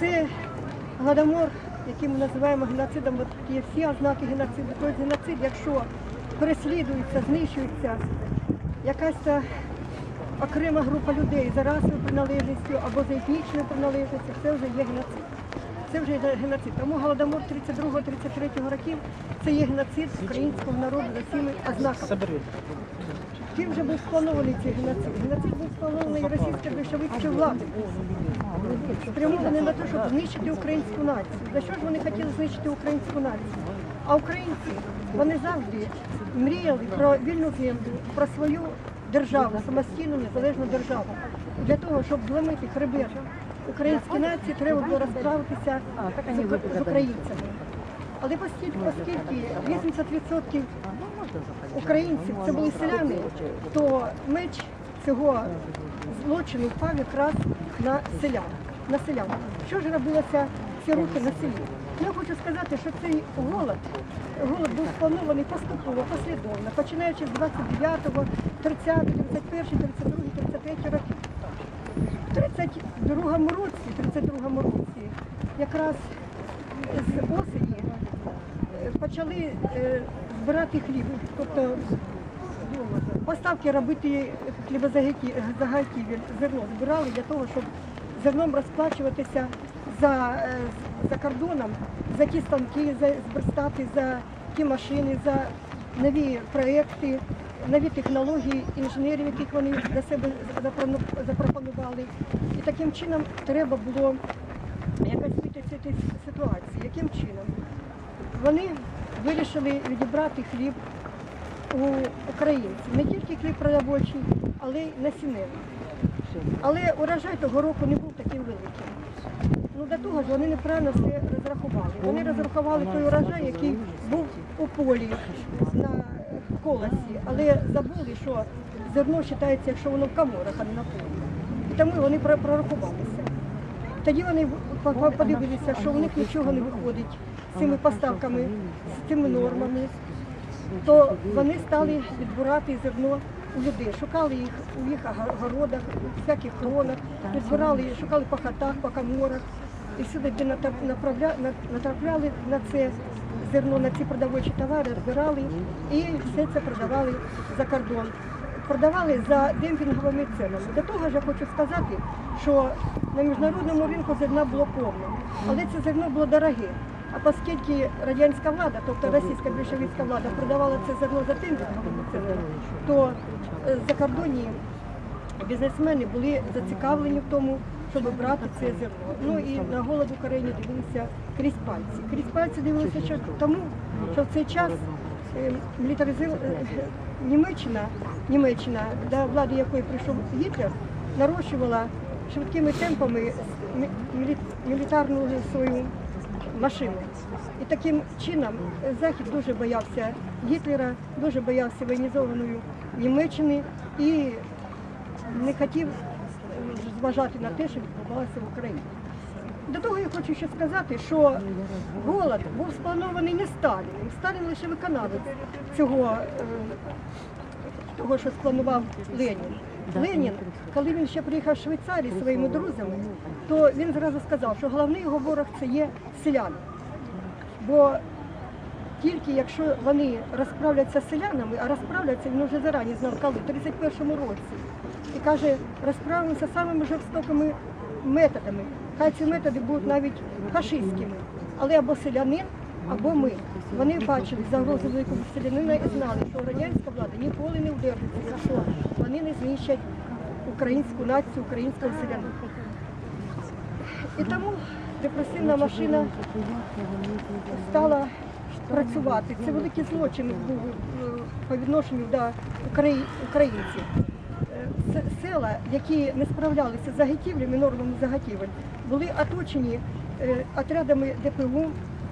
Це гладомор, який ми називаємо геноцидом, от є всі ознаки геноциду. Тобто геноцид, якщо переслідується, знищується якась окрема група людей за расовою приналежністю або за етнічною приналежністю, це вже є геноцид. Це вже є геноцид. Тому голодомор 32-33 років це є геноцид українського народу за всіми ознаками. Ким вже був спланований цей геноцид? Геноцид був спланований російською більшовицькою владою. Спрямований на те, щоб знищити українську націю. За що ж вони хотіли знищити українську націю? А українці вони завжди мріяли про вільну землю, про свою державу, самостійну незалежну державу. Для того, щоб зламити хребет українській нації, треба було розправитися з, українцями. Але оскільки 80% українців це були селяни, то меч цього злочину впав якраз на селян. На селян. Що ж робилося ці роки на селі? Я хочу сказати, що цей голод, голод був спланований поступово, послідовно, починаючи з 29-го, 30-го, 31-го, 32-го, 33 років. В 32-му році, 32-му році, якраз з осені е, почали е, збирати хліб. Тобто поставки робити хлібозагайків, зерно збирали для того, щоб зерном розплачуватися за, е, за кордоном, за ті станки, за зверстати, за ті машини, за нові проекти, нові технології інженерів, яких вони для себе запропонували. І таким чином треба було якось вийти з цієї ситуації. Яким чином? Вони вирішили відібрати хліб у українців. Не тільки хліб продовольчий, але й насінневий. Але урожай того року не таким великим. Ну, до того ж вони неправильно все розрахували. Вони розрахували той урожай, який був у полі на колосі, але забули, що зерно вважається, якщо воно в каморах, а не на полі. Тому вони прорахувалися. Тоді вони по- по- подивилися, що у них нічого не виходить з цими поставками, з цими нормами, то вони стали відбирати зерно у людей, шукали їх у їх городах, у всяких хронах, відбирали, шукали по хатах, по каморах. І всюди, де натрапляли на це зерно, на ці продовольчі товари, збирали і все це продавали за кордон. Продавали за демпінговими ценами. До того ж я хочу сказати, що на міжнародному ринку зерна було повно, але це зерно було дороге. А оскільки радянська влада, тобто російська більшовицька влада, продавала це зерно за демпінговими ценами, то е, закордонні бізнесмени були зацікавлені в тому, щоб брати це зерно. Ну і на голод в дивилися крізь пальці. Крізь пальці дивилися що тому, що в цей час е, мілітаризив... е, Німеччина, Німеччина, до влади якої прийшов Гітлер, нарощувала швидкими темпами мілітарну свою машину. І таким чином е, Захід дуже боявся Гітлера, дуже боявся воєнізованої Німеччини і не хотів е, зважати на те, що відбувалося в Україні. До того я хочу ще сказати, що голод був спланований не Сталіним. Сталін лише виконавець цього, е, того, що спланував Ленін. Ленін, коли він ще приїхав з Швейцарії зі своїми друзями, то він зразу сказав, що головний його ворог це є селяни. Бо тільки якщо вони розправляться з селянами, а розправляться він вже зарані знав, коли, в 31-му році. І каже, розправимося самими жорстокими методами. Хай ці методи будуть навіть фашистськими. Але або селянин, або ми. Вони бачили загрозу великого селянина і знали, що радянська влада ніколи не вдержиться, якщо вони не знищать українську націю, українського селянина. І тому депресивна машина стала працювати. Це великий злочин був е, по відношенню до українців. Е, Села, які не справлялися з заготівлями, нормами заготівель, були оточені е, отрядами ДПУ,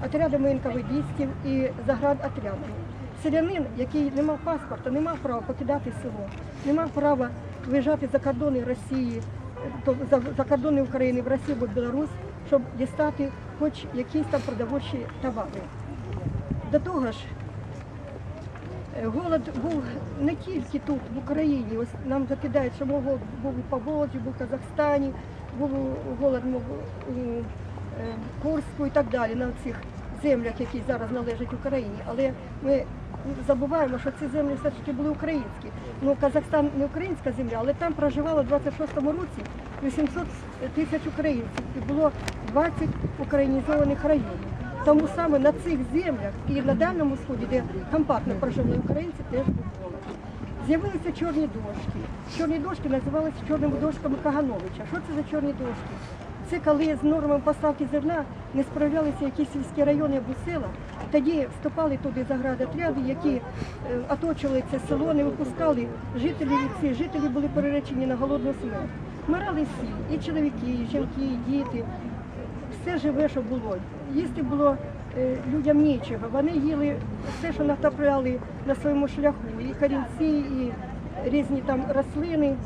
отрядами НКВДістів і заградотрядами. Селянин, який не мав паспорта, не мав права покидати село, не мав права виїжджати за кордони Росії, за, кордони України в Росію або Білорусь, щоб дістати хоч якісь там продовольчі товари. До того ж, е, голод був не тільки тут, в Україні. Ось нам закидають, що голод був і по Володі, був в Казахстані, був голод у Курську і так далі, на цих землях, які зараз належать Україні. Але ми забуваємо, що ці землі все ж таки були українські. Ну, Казахстан не українська земля, але там проживало в 26-му році 800 тисяч українців і було 20 українізованих районів. Тому саме на цих землях і на Дальньому Сході, де компактно проживали українці, теж був голод. З'явилися чорні дошки. Чорні дошки називалися чорними дошками Кагановича. Що це за чорні дошки? Це коли з нормами поставки зерна не справлялися якісь сільські райони або села. Тоді вступали туди заградотряди, які е, оточили це село, не випускали жителів від цих. Жителі були переречені на голодну смерть. Вмирали всі, і чоловіки, і жінки, і діти. Все живе, що було. Їсти було е, людям нічого. Вони їли все, що натрапляли на своєму шляху, і корінці, і різні там рослини.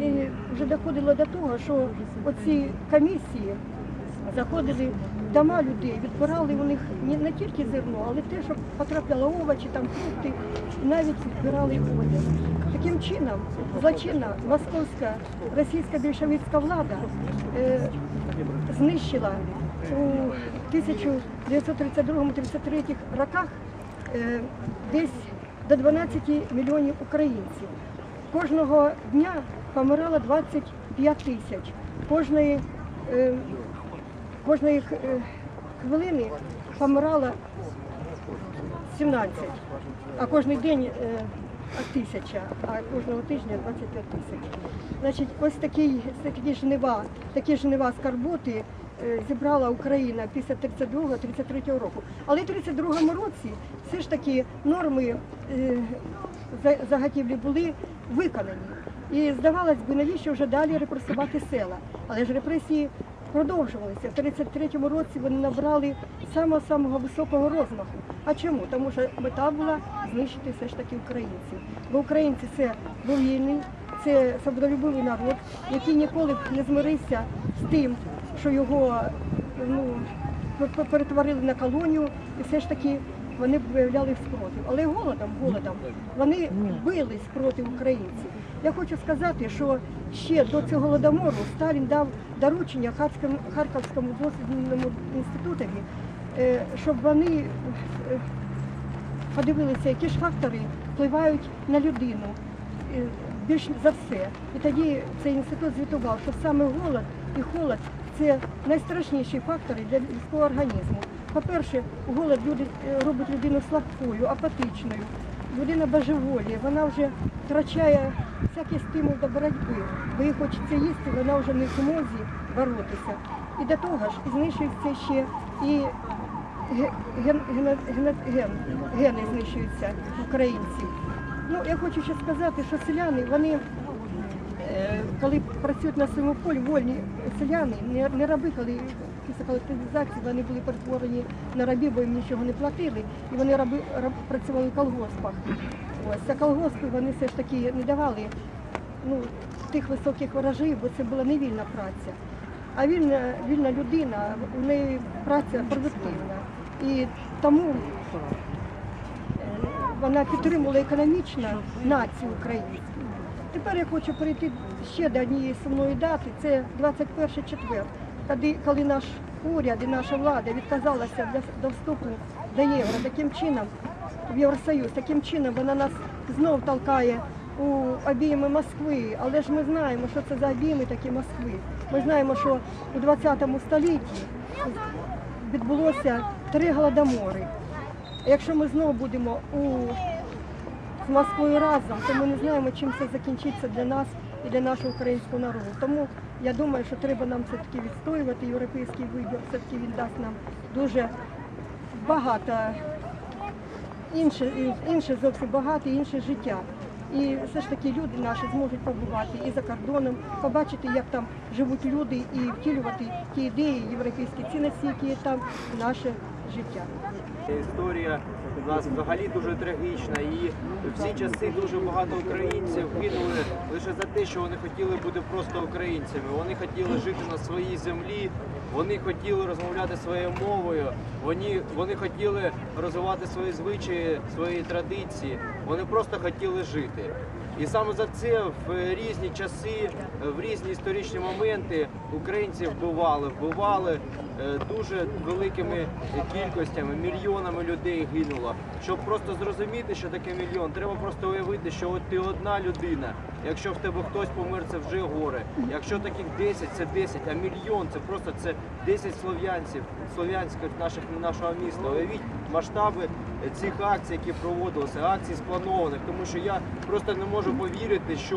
І вже доходило до того, що оці комісії заходили в дома людей, відбирали у них не, тільки зерно, але те, що потрапляло овочі, там фрукти, і навіть відбирали одяг. Таким чином, злочинна московська російська більшовицька влада е, знищила у 1932-33 роках е, десь до 12 мільйонів українців. Кожного дня помирало 25 тисяч. Кожної, е, кожної е, хвилини помирало 17, а кожен день е, тисяча, а кожного тижня 25 тисяч. Значить, ось такий, такі жнива, такі жнива скарботи е, зібрала Україна після 32-33 року. Але в 32-му році все ж таки норми е, за- заготівлі були виконані. І здавалось би, навіщо вже далі репресувати села? Але ж репресії продовжувалися. В 33-му році вони набрали самого-самого високого розмаху. А чому? Тому що мета була знищити все ж таки українців. Бо українці це був вільний, це свободолюбивий народ, який ніколи не змирився з тим, що його ну, перетворили на колонію, і все ж таки вони б виявляли спротив. Але голодом, голодом вони бились проти українців. Я хочу сказати, що ще до цього голодомору Сталін дав доручення Харківському, дослідному інститутові, е, щоб вони е, подивилися, які ж фактори впливають на людину е, більш за все. І тоді цей інститут звітував, що саме голод і холод це найстрашніші фактори для людського організму. По-перше, голод робить людину слабкою, апатичною. Людина божеволіє, вона вже втрачає всякий стимул до боротьби, бо їй хочеться їсти, вона вже не змозі боротися. І до того ж, знищується ще і ген, ген, ген, ген, гени знищуються українців. Ну, я хочу ще сказати, що селяни, вони, е, коли працюють на своєму полі, вольні селяни, не, не раби, коли після колективізації вони були перетворені на рабів, бо їм нічого не платили, і вони раби, раб, працювали в колгоспах. Ось, а колгоспи вони все ж таки не давали ну, тих високих ворожів, бо це була невільна праця. А вільна, вільна людина, у неї праця продуктивна. І тому е, вона підтримувала економічно націю українську. Тепер я хочу перейти ще до однієї сумної дати. Це 21 четвер, коли, коли наш уряд і наша влада відказалася до вступу до євро. Таким чином, в Євросоюз, таким чином вона нас знов толкає у обійми Москви. Але ж ми знаємо, що це за обійми такі Москви. Ми знаємо, що у 20 столітті відбулося три голодомори. Якщо ми знову будемо у з Москвою разом, то ми не знаємо, чим це закінчиться для нас і для нашого українського народу. Тому я думаю, що треба нам все-таки відстоювати європейський вибір, все-таки він дасть нам дуже багато інше, інше зовсім багато, інше життя. І все ж таки люди наші зможуть побувати і за кордоном, побачити, як там живуть люди, і втілювати ті ідеї, європейські цінності, які є там, наше життя. Історія у нас взагалі дуже трагічна, і в ці часи дуже багато українців гинули лише за те, що вони хотіли бути просто українцями. Вони хотіли жити на своїй землі, вони хотіли розмовляти своєю мовою, вони, вони хотіли розвивати свої звичаї, свої традиції. Вони просто хотіли жити. І саме за це в різні часи, в різні історичні моменти українці вбивали, вбивали е, дуже великими кількостями, мільйонами людей гинуло. Щоб просто зрозуміти, що таке мільйон, треба просто уявити, що от ти одна людина. Якщо в тебе хтось помер, це вже горе. Якщо таких 10, це 10, а мільйон це просто це 10 слов'янців, слов'янських наших нашого міста. Уявіть масштаби цих акцій, які проводилися, акцій спланованих, тому що я просто не можу повірити, що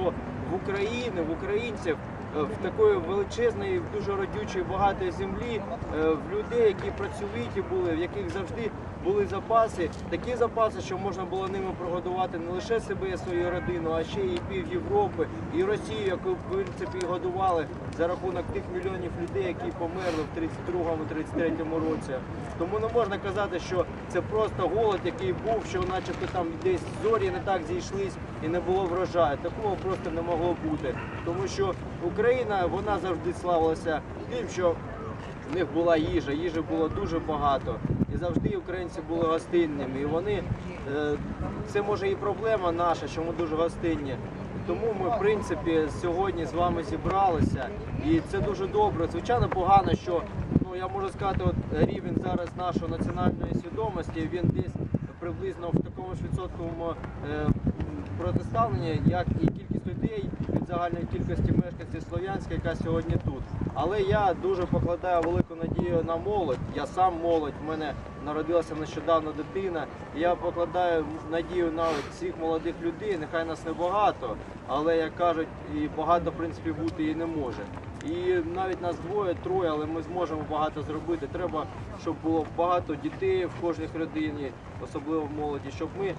в Україні, в українців. е, В такої величезної, дуже родючої, багатої землі, е, в людей, які працьовиті були, в яких завжди були запаси, такі запаси, що можна було ними прогодувати не лише себе і свою родину, а ще і пів Європи, і Росію, яку в принципі годували за рахунок тих мільйонів людей, які померли в 32-33 році. Тому не можна казати, що це просто голод, який був, що начебто там десь зорі не так зійшлись і не було врожаю. Такого просто не могло бути. Тому що Україна вона завжди славилася тим, що в них була їжа, їжі було дуже багато. Завжди українці були гостинними. І вони е, це може і проблема наша, що ми дуже гостинні. Тому ми, в принципі, сьогодні з вами зібралися, і це дуже добре. Звичайно, погано, що ну я можу сказати, от рівень зараз нашої національної свідомості він десь приблизно в такому ж відсотковому е, протиставленні, як і кількість людей від загальної кількості мешканців Слов'янська, яка сьогодні тут. Але я дуже покладаю велику надію на молодь. Я сам молодь. В мене народилася нещодавно дитина. Я покладаю надію на цих молодих людей. Нехай нас небагато, але як кажуть, і багато в принципі бути і не може. І навіть нас двоє, троє, але ми зможемо багато зробити. Треба, щоб було багато дітей в кожній родині, особливо в молоді, щоб ми е,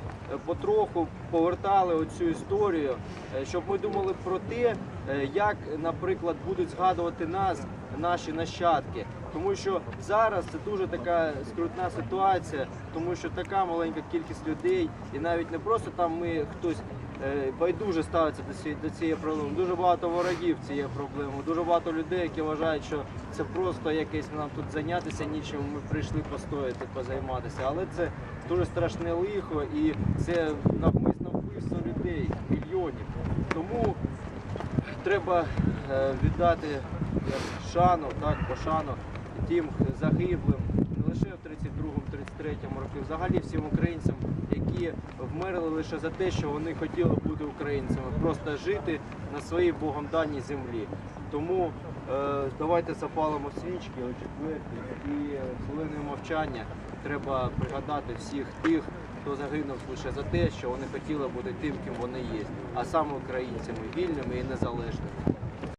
потроху повертали оцю історію, е, щоб ми думали про те, е, як, наприклад, будуть згадувати нас наші нащадки. Тому що зараз це дуже така скрутна ситуація, тому що така маленька кількість людей, і навіть не просто там ми хтось е, байдуже ставиться до цієї, до цієї проблеми. Дуже багато ворогів цієї проблеми, дуже багато людей, які вважають, що це просто якесь нам тут зайнятися нічим. Ми прийшли постояти, позайматися. Але це дуже страшне лихо і це навмисно вбивство людей, мільйонів. Тому треба е, віддати шану, так, пошану тим загиблим, не лише в 32-33 році, взагалі всім українцям, які вмерли лише за те, що вони хотіли бути українцями, просто жити на своїй Богом даній землі. Тому е, давайте запалимо свічки о і е, хвилиною мовчання треба пригадати всіх тих, хто загинув лише за те, що вони хотіли бути тим, ким вони є, а саме українцями, вільними і незалежними.